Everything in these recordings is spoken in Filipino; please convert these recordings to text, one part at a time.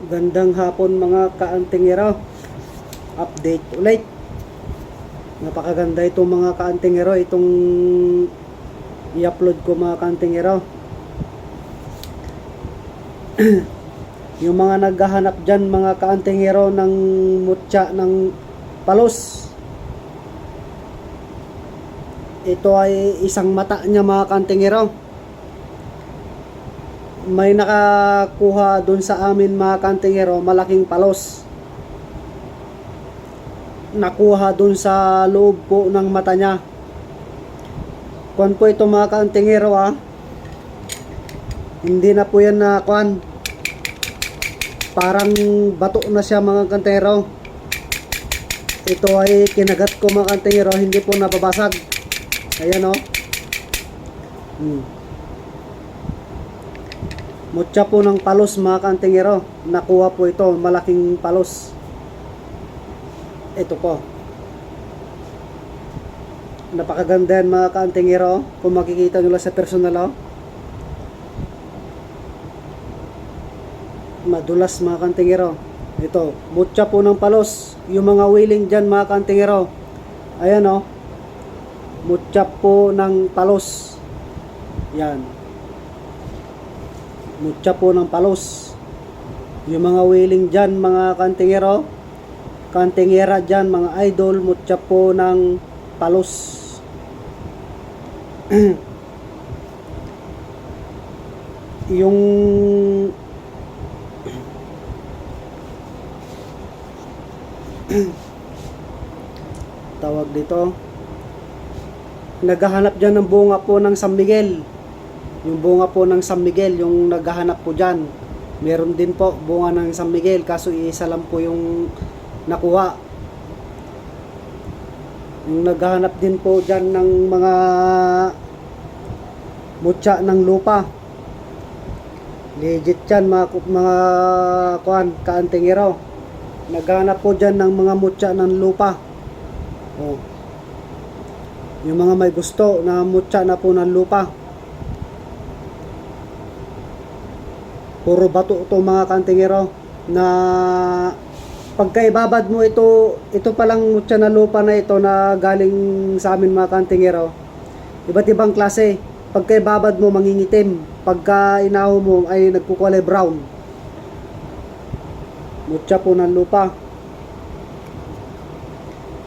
Gandang hapon mga kaantingero. Update ulit. Napakaganda itong mga kaantingero. Itong i-upload ko mga kaantingero. yung mga naghahanap dyan mga kaantingero ng mutya ng palos. Ito ay isang mata niya mga kaantingero may nakakuha dun sa amin mga kantingero malaking palos. Nakuha dun sa loob po ng mata niya. Kuan po ito mga kantingero ah hindi na po yan na kuan parang bato na siya mga kantingero ito ay kinagat ko mga kantingero hindi po nababasag. Ayan oh. Hmm. Mutya po ng palos mga kantingero. Nakuha po ito, malaking palos. Ito po. Napakaganda yan mga kantingero. Kung makikita nyo sa personal oh. Madulas mga kantingero. Ito, mutya po ng palos. Yung mga wheeling dyan mga kantingero. Ayan oh. Mutya po ng palos. Yan mutya po ng palos. Yung mga wheeling dyan mga kantingero kantingera dyan mga idol mutya po ng palos. Yung tawag dito naghahanap dyan ng bunga po ng San Miguel yung bunga po ng San Miguel, yung naghahanap po dyan. Meron din po bunga ng San Miguel, kaso isa lang po yung nakuha. Yung naghahanap din po dyan ng mga mutya ng lupa. Legit yan mga, mga kuan, kaantingero. Naghahanap po dyan ng mga mutya ng lupa. Oh. Yung mga may gusto na mutya na po ng lupa. Puro bato to mga kantingero na pagkaibabad mo ito ito palang mutya na lupa na ito na galing sa amin mga kantingero iba't ibang klase. Pagkaibabad mo mangingitim. Pagka inaho mo ay nagkukulay brown. Mutya po ng lupa.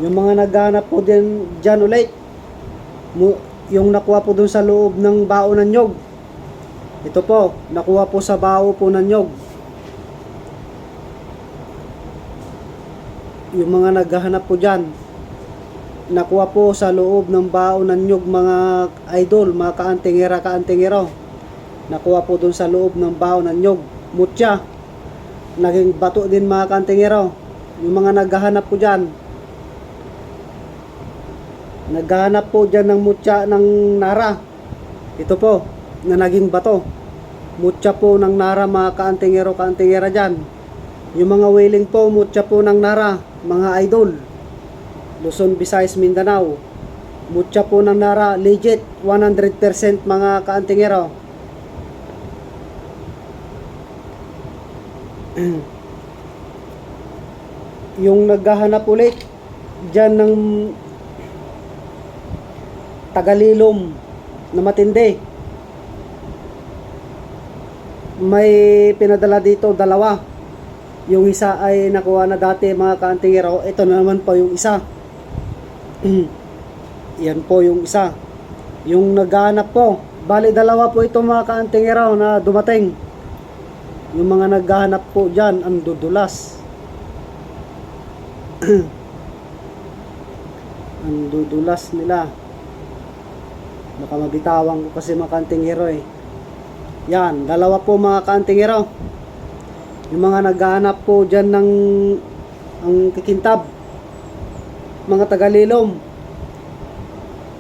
Yung mga naghanap po din dyan ulit. Yung nakuha po dun sa loob ng baon ng nyog ito po, nakuha po sa bao po ng nyog. Yung mga naghahanap po dyan, nakuha po sa loob ng bao ng nyog mga idol, mga kaantingera, kaantingero. Nakuha po dun sa loob ng bao ng nyog. Mutya. Naging bato din mga kaantingero. Yung mga naghahanap po dyan, naghahanap po dyan ng mutya ng nara. Ito po, na naging bato. Mutya po ng nara mga kaantingero kaantingera dyan. Yung mga whaling po, mutya po ng nara, mga idol. Luzon, Visayas, Mindanao. Mutya po ng nara, legit, 100% mga kaantingero. yung naghahanap ulit dyan ng tagalilom na matindi may pinadala dito dalawa. Yung isa ay nakuha na dati mga kaantingero. Ito na naman po yung isa. Yan po yung isa. Yung naghahanap po. Bali dalawa po ito mga kaantingero na dumating. Yung mga naghahanap po dyan ang dudulas. Ang dudulas nila. Baka mabitawan ko kasi mga kaantingero eh yan, dalawa po mga kaantingero. Yung mga naghahanap po dyan ng ang kikintab. Mga tagalilom.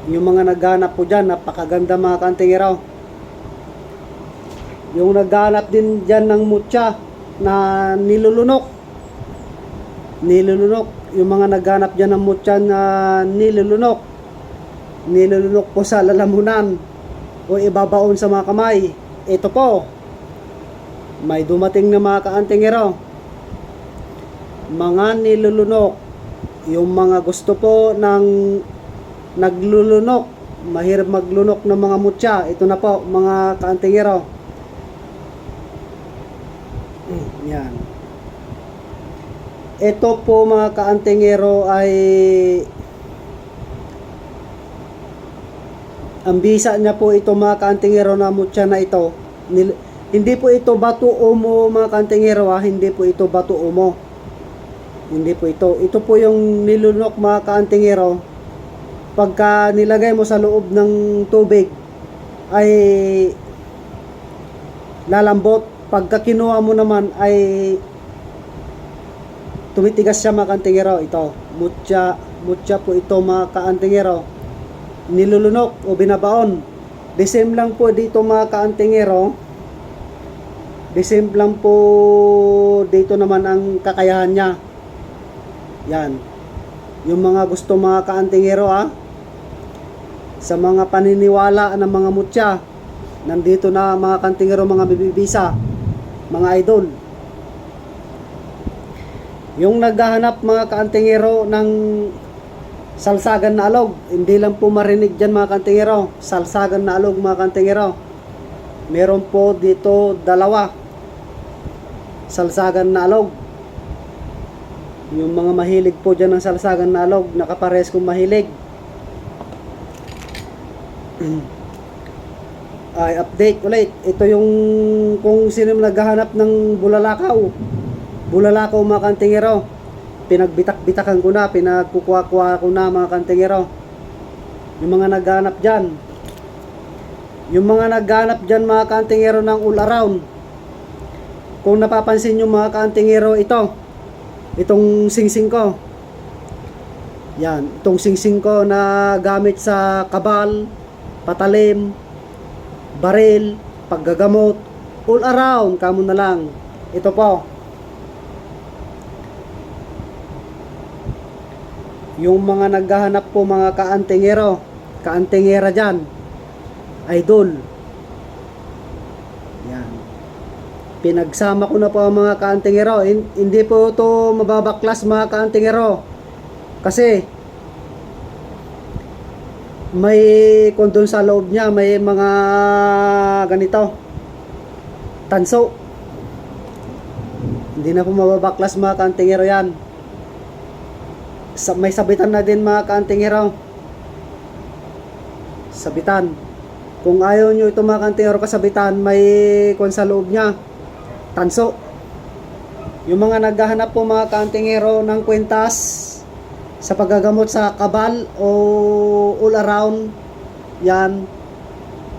Yung mga naghahanap po dyan, napakaganda mga kaantingero. Yung naghahanap din dyan ng mutya na nilulunok. Nilulunok. Yung mga naghahanap dyan ng mutya na nilulunok. Nilulunok po sa lalamunan o ibabaon sa mga kamay ito po May dumating na mga kaantingero. Mga nilulunok. Yung mga gusto po ng naglulunok. Mahirap maglunok ng mga mutya. Ito na po, mga kaantingero. Yan. Ito po mga kaantingero ay ang bisa niya po ito mga kaantingero na mutya na ito. Nil- hindi po ito bato umo mga kaantingero ha. Hindi po ito bato umo. Hindi po ito. Ito po yung nilunok mga kaantingero. Pagka nilagay mo sa loob ng tubig ay lalambot. Pagka kinuha mo naman ay tumitigas siya mga kaantingero. Ito, mutya, mutya po ito mga kaantingero. Nilulunok o binabaon. The same lang po dito mga kaantingero. The same lang po dito naman ang kakayahan niya. Yan. Yung mga gusto mga kaantingero ha. Sa mga paniniwala ng mga mutya. Nandito na mga kantingero, mga bibibisa, mga idol. Yung naghahanap mga kaantingero ng salsagan na alog, hindi lang po marinig dyan mga kantingero, salsagan na alog mga kantingero. Meron po dito dalawa, salsagan na alog. Yung mga mahilig po dyan ng salsagan na alog, nakapares kong mahilig. Ay, update ulit. Ito yung kung sino naghahanap ng bulalakaw. Bulalakaw mga kantingero. Pinagbitak-bitakan ko na, pinagkukuha-kuha ko na mga kantingero. Yung mga naghahanap dyan. Yung mga naghahanap dyan mga kantingero ng all around. Kung napapansin nyo mga kantingero ito. Itong singsing ko. Yan, itong singsing ko na gamit sa kabal, patalim, baril, paggagamot, all around, kamo na lang. Ito po. Yung mga naghahanap po mga kaantingero, kaantingera dyan, idol. Yan. Pinagsama ko na po ang mga kaantingero. Hin- Hindi po to mababaklas mga kaantingero. Kasi, may kondon sa loob niya, may mga ganito. Tanso. Hindi na po mababaklas mga kantingero yan. Sa, may sabitan na din mga kantingero. Sabitan. Kung ayaw nyo ito mga kantingero kasabitan, may kon sa loob niya. Tanso. Yung mga naghahanap po mga kantingero ng kwentas, sa paggagamot sa kabal o all around yan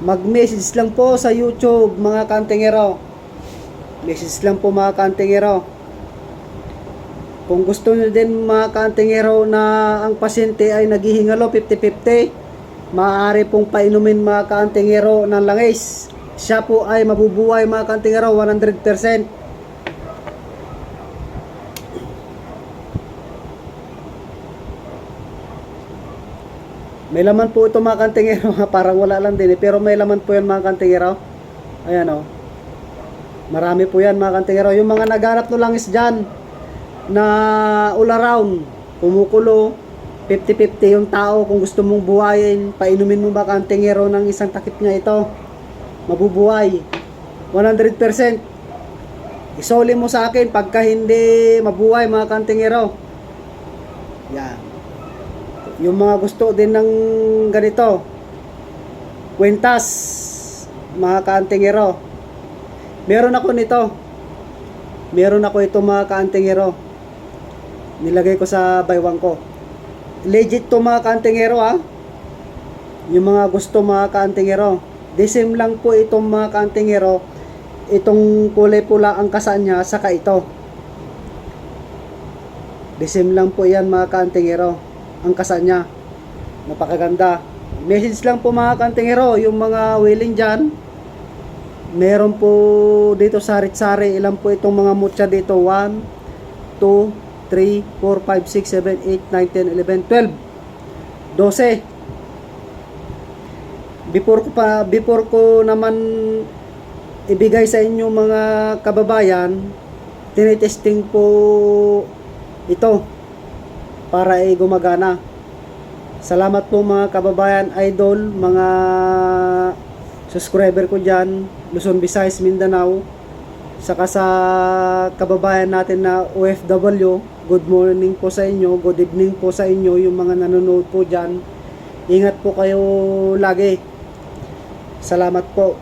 mag-message lang po sa YouTube mga kantingero message lang po mga kantingero kung gusto nyo din mga kantingero na ang pasyente ay naghihingalo 50-50 maaari pong painumin mga kantingero ng langis siya po ay mabubuhay mga kantingero 100% May laman po ito mga kantingero, parang wala lang din eh, pero may laman po yan mga kantingero. Ayan o. Marami po yan mga kantingero. Yung mga nagharap no langis dyan, na all around, kumukulo, 50-50 yung tao kung gusto mong buhayin, painumin mo mga kantingero ng isang takip nga ito. Mabubuhay. 100%. Isoli mo sa akin pagka hindi mabuhay mga kantingero. Yan yung mga gusto din ng ganito kwentas mga kaantingero meron ako nito meron ako ito mga kaantingero nilagay ko sa baywang ko legit to mga kaantingero ha yung mga gusto mga kaantingero the same lang po itong mga kaantingero itong kulay pula ang kasaan niya saka ito the same lang po yan mga kaantingero ang kasa niya. Napakaganda. Message lang po mga kantingero, yung mga willing dyan. Meron po dito sari-sari. Ilan po itong mga mutya dito? 1, 2, 3, 4, 5, 6, 7, 8, 9, 10, 11, 12. Before ko pa, before ko naman ibigay sa inyo mga kababayan, tinitesting po ito para ay gumagana. Salamat po mga kababayan, idol, mga subscriber ko dyan, Luzon, Visayas, Mindanao, saka sa kababayan natin na OFW, good morning po sa inyo, good evening po sa inyo, yung mga nanonood po dyan. Ingat po kayo lagi. Salamat po.